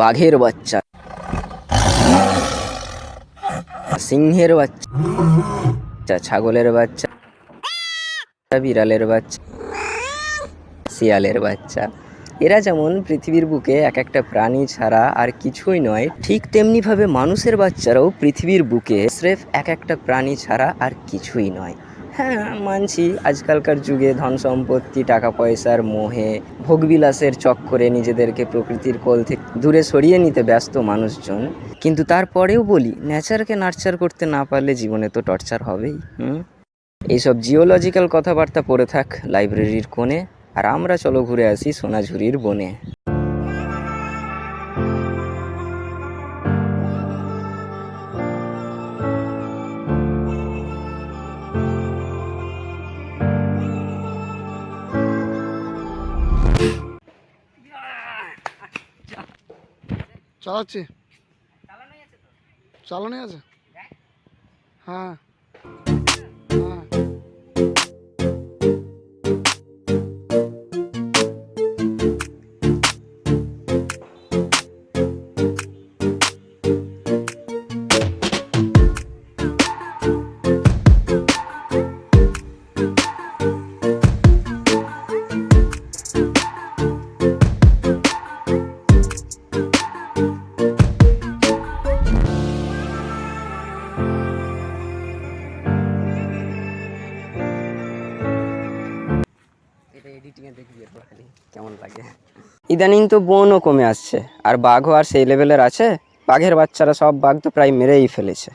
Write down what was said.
বাঘের বাচ্চা। সিংহের বাচ্চা। ছাগলের বাচ্চা। বিড়ালের বাচ্চা। শিয়ালের বাচ্চা। এরা যেমন পৃথিবীর বুকে এক একটা প্রাণী ছাড়া আর কিছুই নয়, ঠিক তেমনিভাবে মানুষের বাচ্চারাও পৃথিবীর বুকে স্রেফ এক একটা প্রাণী ছাড়া আর কিছুই নয়। হ্যাঁ মানছি। আজকালকার যুগে ধন সম্পত্তি, টাকা পয়সার মোহে, ভোগবিলাসের চক্করে নিজেদেরকে প্রকৃতির কোল থেকে দূরে সরিয়ে নিতে ব্যস্ত মানুষজন। কিন্তু তারপরেও বলি নেচারকে নার্চার করতে না পারলে জীবনে তো টর্চার হবেই, হুম? এইসব জিওলজিক্যাল কথাবার্তা পড়ে থাক লাইব্রেরির কোণে। আর আমরা চলো ঘুরে আসি সোনাঝুরির বনে। চালাচ্ছি। চালানোই আছে হ্যাঁ। এডিটিংয়ে দেখবি এরপর খালি কেমন লাগে। ইদানিং তো বনও কমে আসছে, আর বাঘও আর সেই লেভেলের আছে, বাঘের বাচ্চারা সব বাঘ তো প্রায় মেরেই ফেলেছে।